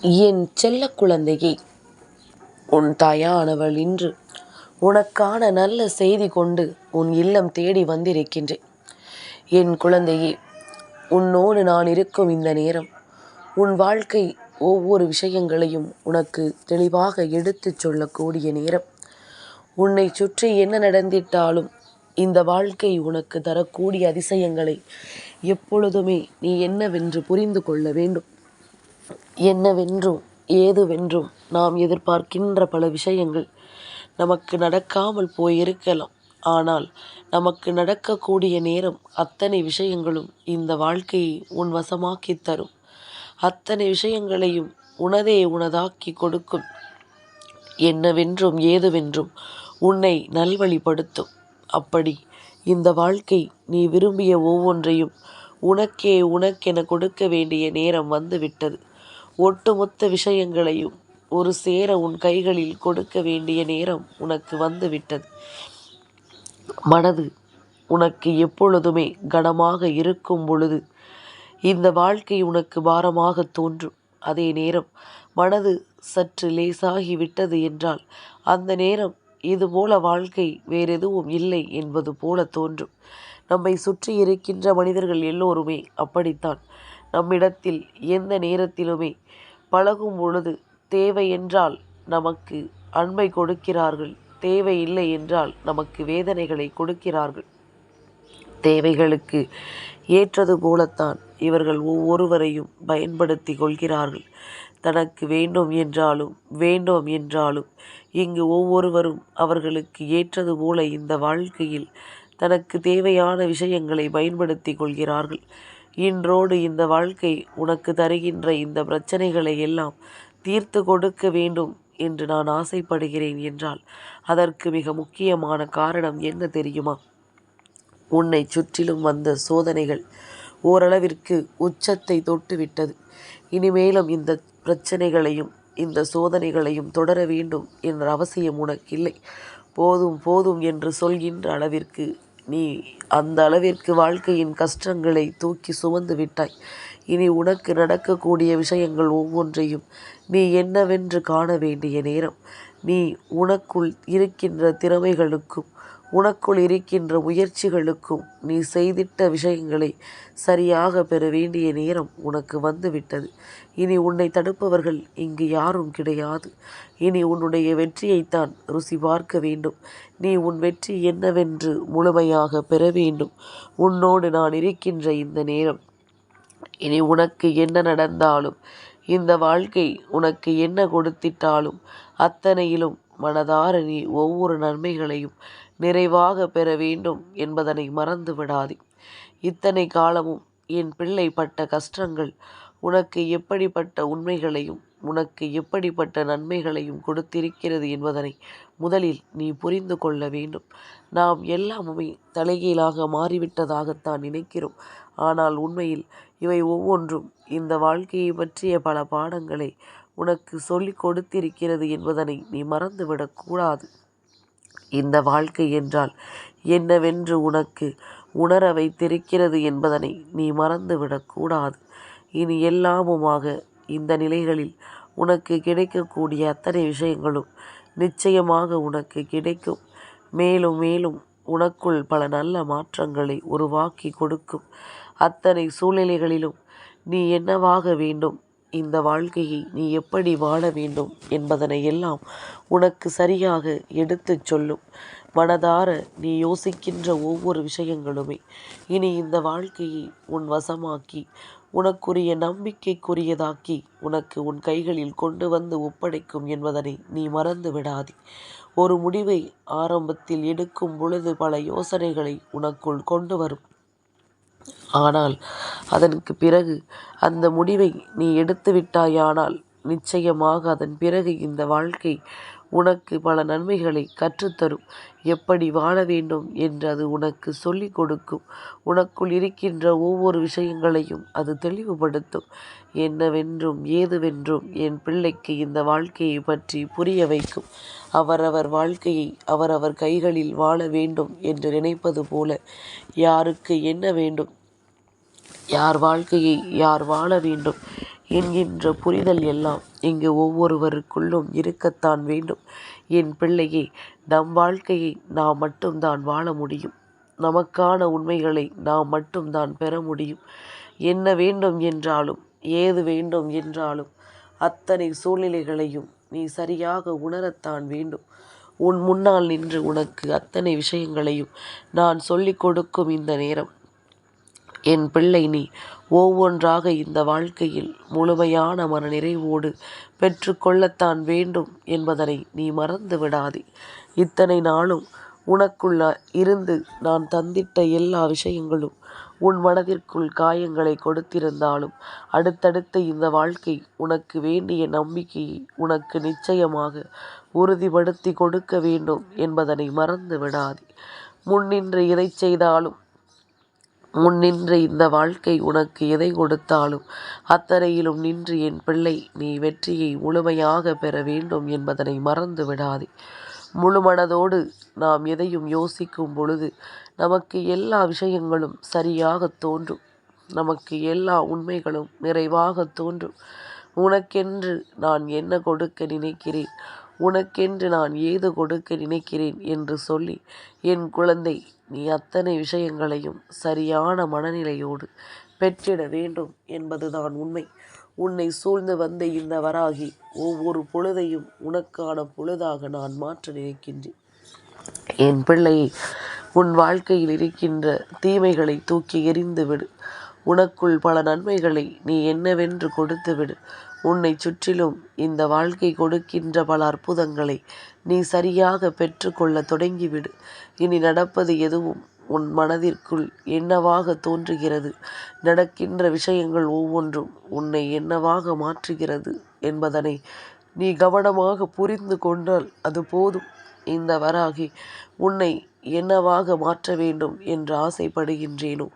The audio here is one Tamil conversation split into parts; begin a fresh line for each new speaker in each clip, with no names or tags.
என் செல்ல குழந்தையே உன் தாயானவள் இன்று உனக்கான நல்ல செய்தி கொண்டு உன் இல்லம் தேடி வந்திருக்கின்றேன். என் குழந்தையே உன்னோடு நான் இருக்கும் இந்த நேரம் உன் வாழ்க்கை ஒவ்வொரு விஷயங்களையும் உனக்கு தெளிவாக எடுத்துச் சொல்லக்கூடிய நேரம். உன்னை சுற்றி என்ன நடந்திட்டாலும் இந்த வாழ்க்கை உனக்கு தரக்கூடிய அதிசயங்களை எப்பொழுதுமே நீ என்னவென்று புரிந்து கொள்ள வேண்டும். என்னவென்றும் ஏதுவென்றும் நாம் எதிர்பார்க்கின்ற பல விஷயங்கள் நமக்கு நடக்காமல் போயிருக்கலாம். ஆனால் நமக்கு நடக்கக்கூடிய நேரம் அத்தனை விஷயங்களும் இந்த வாழ்க்கையை உன் வசமாக்கி தரும். அத்தனை விஷயங்களையும் உனதே உனதாக்கி கொடுக்கும். என்னவென்றும் ஏதுவென்றும் உன்னை நல்வழிப்படுத்தும். அப்படி இந்த வாழ்க்கை நீ விரும்பிய ஒவ்வொன்றையும் உனக்கே உனக்கென கொடுக்க வேண்டிய நேரம் வந்துவிட்டது. ஒட்டுமொத்த விஷயங்களையும் ஒரு சேர உன் கைகளில் கொடுக்க வேண்டிய நேரம் உனக்கு வந்துவிட்டது. மனது உனக்கு எப்பொழுதுமே கனமாக இருக்கும் பொழுது இந்த வாழ்க்கை உனக்கு பாரமாக தோன்றும். அதே நேரம் மனது சற்று லேசாகி விட்டது என்றால் அந்த நேரம் இது போல வாழ்க்கை வேறெதுவும் இல்லை என்பது போல தோன்றும். நம்மை சுற்றி இருக்கின்ற மனிதர்கள் எல்லோருமே அப்படித்தான். நம்மிடத்தில் எந்த நேரத்திலுமே பழகும் பொழுது தேவை என்றால் நமக்கு அன்பை கொடுக்கிறார்கள் தேவையில்லை என்றால் நமக்கு வேதனைகளை கொடுக்கிறார்கள். தேவைகளுக்கு ஏற்றது போலத்தான் இவர்கள் ஒவ்வொருவரையும் பயன்படுத்தி கொள்கிறார்கள். தனக்கு வேண்டும் என்றாலும் வேண்டும் என்றாலும் இங்கு ஒவ்வொருவரும் அவர்களுக்கு ஏற்றது போல இந்த வாழ்க்கையில் தனக்கு தேவையான விஷயங்களை பயன்படுத்தி கொள்கிறார்கள். இன்றோடு இந்த வாழ்க்கை உனக்கு தருகின்ற இந்த பிரச்சனைகளை எல்லாம் தீர்த்து கொடுக்க வேண்டும் என்று நான் ஆசைப்படுகிறேன் என்றால் அதற்கு மிக முக்கியமான காரணம் என்ன தெரியுமா? உன்னை சுற்றிலும் வந்த சோதனைகள் ஓரளவிற்கு உச்சத்தை தொட்டுவிட்டது. இனிமேலும் இந்த பிரச்சனைகளையும் இந்த சோதனைகளையும் தொடர வேண்டும் என்ற அவசியம் உனக்கில்லை. போதும் போதும் என்று சொல்கின்ற அளவிற்கு நீ அந்த அளவிற்கு வாழ்க்கையின் கஷ்டங்களை தூக்கி சுமந்து விட்டாய். இனி உனக்கு நடக்கக்கூடிய விஷயங்கள் ஒவ்வொன்றையும் நீ என்னவென்று காண வேண்டிய நேரம். நீ உனக்குள் இருக்கின்ற திறமைகளுக்கும் உனக்குள் இருக்கின்ற முயற்சிகளுக்கும் நீ செய்திட்ட விஷயங்களை சரியாக பெற வேண்டிய நேரம் உனக்கு வந்துவிட்டது. இனி உன்னை தடுப்பவர்கள் இங்கு யாரும் கிடையாது. இனி உன்னுடைய வெற்றியைத்தான் ருசி பார்க்க வேண்டும். நீ உன் வெற்றி என்னவென்று முழுமையாக பெற வேண்டும். உன்னோடு நான் இருக்கின்ற இந்த நேரம். இனி உனக்கு என்ன நடந்தாலும் இந்த வாழ்க்கை உனக்கு என்ன கொடுத்திட்டாலும் அத்தனையிலும் மனதார நீ ஒவ்வொரு நன்மைகளையும் நிறைவாக பெற வேண்டும் என்பதனை மறந்து விடாதே. இத்தனை காலமும் என் பிள்ளை பட்ட கஷ்டங்கள் உனக்கு எப்படிப்பட்ட உண்மைகளையும் உனக்கு எப்படிப்பட்ட நன்மைகளையும் கொடுத்திருக்கிறது என்பதனை முதலில் நீ புரிந்து கொள்ள வேண்டும். நாம் எல்லாமுமே தலைகீழாக மாறிவிட்டதாகத்தான் நினைக்கிறோம். ஆனால் உண்மையில் இவை ஒவ்வொன்றும் இந்த வாழ்க்கையை பற்றிய பல பாடங்களை உனக்கு சொல்லிக் கொடுத்திருக்கிறது என்பதனை நீ மறந்துவிடக்கூடாது இந்த வாழ்க்கை என்றால் என்னவென்று உனக்கு உணர வைத்திருக்கிறது என்பதனை நீ மறந்துவிடக்கூடாது இனி எல்லாமுமாக இந்த நிலைகளில் உனக்கு கிடைக்கக்கூடிய அத்தனை விஷயங்களும் நிச்சயமாக உனக்கு கிடைக்கும். மேலும் மேலும் உனக்குள் பல நல்ல மாற்றங்களை உருவாக்கி கொடுக்கும். அத்தனை சூழ்நிலைகளிலும் நீ என்னவாக வேண்டும்? இந்த வாழ்க்கையை நீ எப்படி வாழ வேண்டும் என்பதனை எல்லாம் உனக்கு சரியாக எடுத்துச் சொல்லும். மனதார நீ யோசிக்கின்ற ஒவ்வொரு விஷயங்களுமே இனி இந்த வாழ்க்கையை உன் வசமாக்கி உனக்குரிய நம்பிக்கைக்குரியதாக்கி உனக்கு உன் கைகளில் கொண்டு வந்து ஒப்படைக்கும் என்பதனை நீ மறந்து விடாதே. ஒரு முடிவை ஆரம்பத்தில் எடுக்கும் பொழுது பல யோசனைகளை உனக்குள் கொண்டு வரும். ஆனால் அதற்கு பிறகு அந்த முடிவை நீ எடுத்து விட்டாயானால் நிச்சயமாக அதன் பிறகு இந்த வாழ்க்கை உனக்கு பல நன்மைகளை கற்றுத்தரும். எப்படி வாழ வேண்டும் என்று அது உனக்கு சொல்லிக் கொடுக்கும். உனக்குள் இருக்கின்ற ஒவ்வொரு விஷயங்களையும் அது தெளிவுபடுத்தும். என்னவென்றும் ஏதுவென்றும் என் பிள்ளைக்கு இந்த வாழ்க்கையை பற்றி புரிய வைக்கும். அவரவர் வாழ்க்கையை அவரவர் கைகளில் வாழ வேண்டும் என்று நினைப்பது போல யாருக்கு என்ன வேண்டும்? யார் வாழ்க்கையை யார் வாழ வேண்டும் என்கின்ற புரிதல் எல்லாம் இங்கு ஒவ்வொருவருக்குள்ளும் இருக்கத்தான் வேண்டும். என் பிள்ளையே நம் வாழ்க்கையை நாம் மட்டும்தான் வாழ முடியும். நமக்கான உண்மைகளை நாம் மட்டும்தான் பெற முடியும். என்ன வேண்டும் என்றாலும் ஏது வேண்டும் என்றாலும் அத்தனை சூழ்நிலைகளையும் நீ சரியாக உணரத்தான் வேண்டும். உன் முன்னால் நின்று உனக்கு அத்தனை விஷயங்களையும் நான் சொல்லிக் கொடுக்கும் இந்த நேரம். என் பிள்ளை நீ ஒவ்வொன்றாக இந்த வாழ்க்கையில் முழுமையான மன நிறைவோடு பெற்றுக்கொள்ளத்தான் வேண்டும் என்பதனை நீ மறந்து விடாதே. இத்தனை நாளும் உனக்குள்ள இருந்து நான் தந்திட்ட எல்லா விஷயங்களும் உன் மனதிற்குள் காயங்களை கொடுத்திருந்தாலும் அடுத்தடுத்த இந்த வாழ்க்கை உனக்கு வேண்டிய நம்பிக்கையை உனக்கு நிச்சயமாக உறுதிப்படுத்தி கொடுக்க வேண்டும் என்பதனை மறந்து விடாதே. முன்னின்று இதை செய்தாலும் முன்னின்று இந்த வாழ்க்கை உனக்கு எதை கொடுத்தாலும் அத்தனையிலும் நின்று என் பிள்ளை நீ வெற்றியை முழுமையாக பெற வேண்டும் என்பதனை மறந்து விடாதே. முழு மனதோடு நாம் எதையும் யோசிக்கும் பொழுது நமக்கு எல்லா விஷயங்களும் சரியாக தோன்றும். நமக்கு எல்லா உண்மைகளும் நிறைவாக தோன்றும். உனக்கென்று நான் என்ன கொடுக்க நினைக்கிறேன்? உனக்கென்று நான் ஏது கொடுக்க நினைக்கிறேன்? என்று சொல்லி என் குழந்தை நீ அத்தனை விஷயங்களையும் சரியான மனநிலையோடு பெற்றிட வேண்டும் என்பதுதான் உண்மை. உன்னை சூழ்ந்து வந்த இந்த வராகி ஒவ்வொரு பொழுதையும் உனக்கான பொழுதாக நான் மாற்ற நினைக்கின்றேன். என் பிள்ளையை உன் வாழ்க்கையில் இருக்கின்ற தீமைகளை தூக்கி எறிந்து விடு உனக்குள் பல நன்மைகளை நீ என்னவென்று கொடுத்து விடு உன்னை சுற்றிலும் இந்த வாழ்க்கை கொடுக்கின்ற பல அற்புதங்களை நீ சரியாக பெற்றுக்கொள்ள தொடங்கிவிடு. இனி நடப்பது எதுவும் உன் மனதிற்குள் என்னவாக தோன்றுகிறது? நடக்கின்ற விஷயங்கள் ஒவ்வொன்றும் உன்னை என்னவாக மாற்றுகிறது என்பதனை நீ கவனமாக புரிந்து கொண்டால் அது போதும். இந்த வராகி உன்னை என்னவாக மாற்ற வேண்டும் என்று ஆசைப்படுகின்றேனோ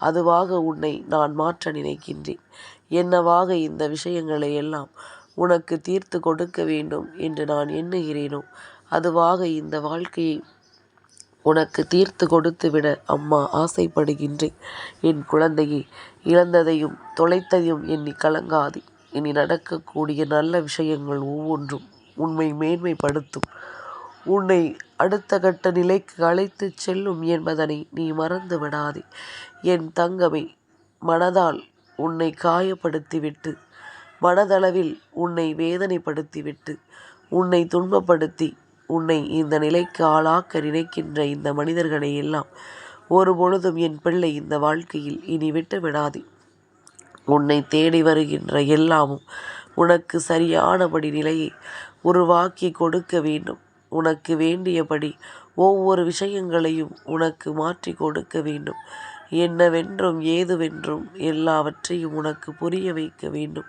அதுவாக உன்னை நான் மாற்ற நினைக்கின்றேன். என்னவாக இந்த விஷயங்களை எல்லாம் உனக்கு தீர்த்து கொடுக்க வேண்டும் என்று நான் எண்ணுகிறேனோ அதுவாக இந்த வாழ்க்கையை உனக்கு தீர்த்து கொடுத்து விட அம்மா ஆசைப்படுகின்றேன். என் குழந்தையை இழந்ததையும் தொலைத்ததையும் எண்ணி கலங்காதே. இனி நடக்கக்கூடிய நல்ல விஷயங்கள் ஒவ்வொன்றும் உண்மை மேன்மைப்படுத்தும். உன்னை அடுத்த கட்ட நிலைக்கு அழைத்து செல்லும் என்பதனை நீ மறந்து விடாதே என் தங்கமே மனதால் உன்னை காயப்படுத்திவிட்டு மனதளவில் உன்னை வேதனைப்படுத்திவிட்டு உன்னை துன்பப்படுத்தி உன்னை இந்த நிலைக்கு ஆளாக்க நினைக்கின்ற இந்த மனிதர்களை எல்லாம் ஒரு பொழுதும் என் பிள்ளை இந்த வாழ்க்கையில் இனி விட்டு விடாதே உன்னை தேடி வருகின்ற எல்லாமும் உனக்கு சரியானபடி நிலையை உருவாக்கி கொடுக்க வேண்டும். உனக்கு வேண்டியபடி ஒவ்வொரு விஷயங்களையும் உனக்கு மாற்றி கொடுக்க வேண்டும். என்னவென்றும் ஏதுவென்றும் எல்லாவற்றையும் உனக்கு புரிய வைக்க வேண்டும்.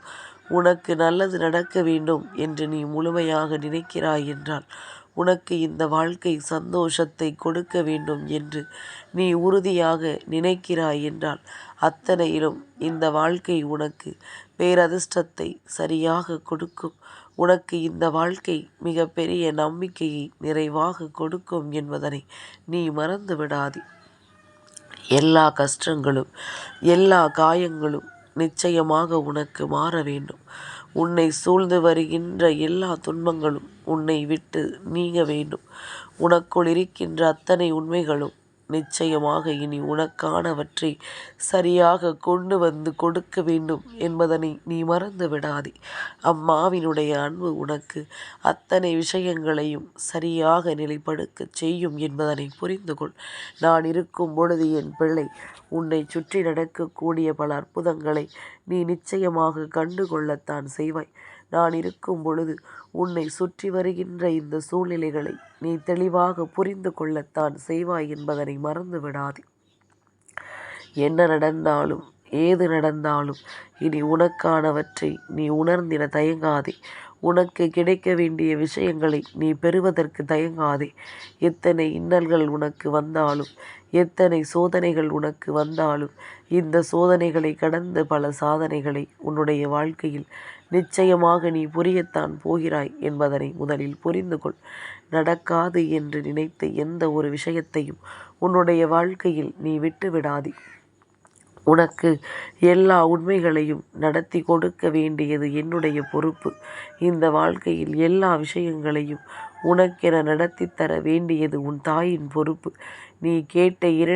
உனக்கு நல்லது நடக்க வேண்டும் என்று நீ முழுமையாக நினைக்கிறாய் என்றால் உனக்கு இந்த வாழ்க்கை சந்தோஷத்தை கொடுக்க வேண்டும் என்று நீ உறுதியாக நினைக்கிறாய் என்றால் அத்தனையிலும் இந்த வாழ்க்கை உனக்கு பேரதிர்ஷ்டத்தை சரியாக கொடுக்கும். உனக்கு இந்த வாழ்க்கை மிகப்பெரிய நம்பிக்கையை நிறைவாக கொடுக்கும் என்பதனை நீ மறந்து விடாதே எல்லா கஷ்டங்களும் எல்லா காயங்களும் நிச்சயமாக உனக்கு மாற வேண்டும். உன்னை சூழ்ந்து வருகின்ற எல்லா துன்பங்களும் உன்னை விட்டு நீங்க வேண்டும். உனக்குள் இருக்கின்ற அத்தனை உண்மைகளும் நிச்சயமாக இனி உனக்கானவற்றை சரியாக கொண்டு வந்து கொடுக்க வேண்டும் என்பதனை நீ மறந்து விடாதே. அம்மாவினுடைய அன்பு உனக்கு அத்தனை விஷயங்களையும் சரியாக நிலைப்படுக்கச் செய்யும் என்பதனை புரிந்து கொள் நான் இருக்கும் பொழுது என் பிள்ளை உன்னை சுற்றி நடக்கக்கூடிய பல அற்புதங்களை நீ நிச்சயமாக கண்டு கொள்ளத்தான் செய்வாய். நான் இருக்கும் பொழுது உன்னை சுற்றி வருகின்ற இந்த சூழ்நிலைகளை நீ தெளிவாக புரிந்து கொள்ளத்தான் செய்வாய் என்பதனை மறந்து விடாதே என்ன நடந்தாலும் ஏது நடந்தாலும் இனி உனக்கானவற்றை நீ உணர்ந்திட தயங்காதே. உனக்கு கிடைக்க வேண்டிய விஷயங்களை நீ பெறுவதற்கு தயங்காதே. எத்தனை இன்னல்கள் உனக்கு வந்தாலும் எத்தனை சோதனைகள் உனக்கு வந்தாலும் இந்த சோதனைகளை கடந்த பல சாதனைகளை உன்னுடைய வாழ்க்கையில் நிச்சயமாக நீ புரியத்தான் போகிறாய் என்பதனை முதலில் புரிந்து கொள் நடக்காது என்று நினைத்த எந்த ஒரு விஷயத்தையும் உன்னுடைய வாழ்க்கையில் நீ விட்டு விடாதே உனக்கு எல்லா உண்மைகளையும் நடத்தி கொடுக்க வேண்டியது என்னுடைய பொறுப்பு. இந்த வாழ்க்கையில் எல்லா விஷயங்களையும் உனக்கென நடத்தி தர வேண்டியது உன் தாயின் பொறுப்பு. நீ கேட்ட இரண்டு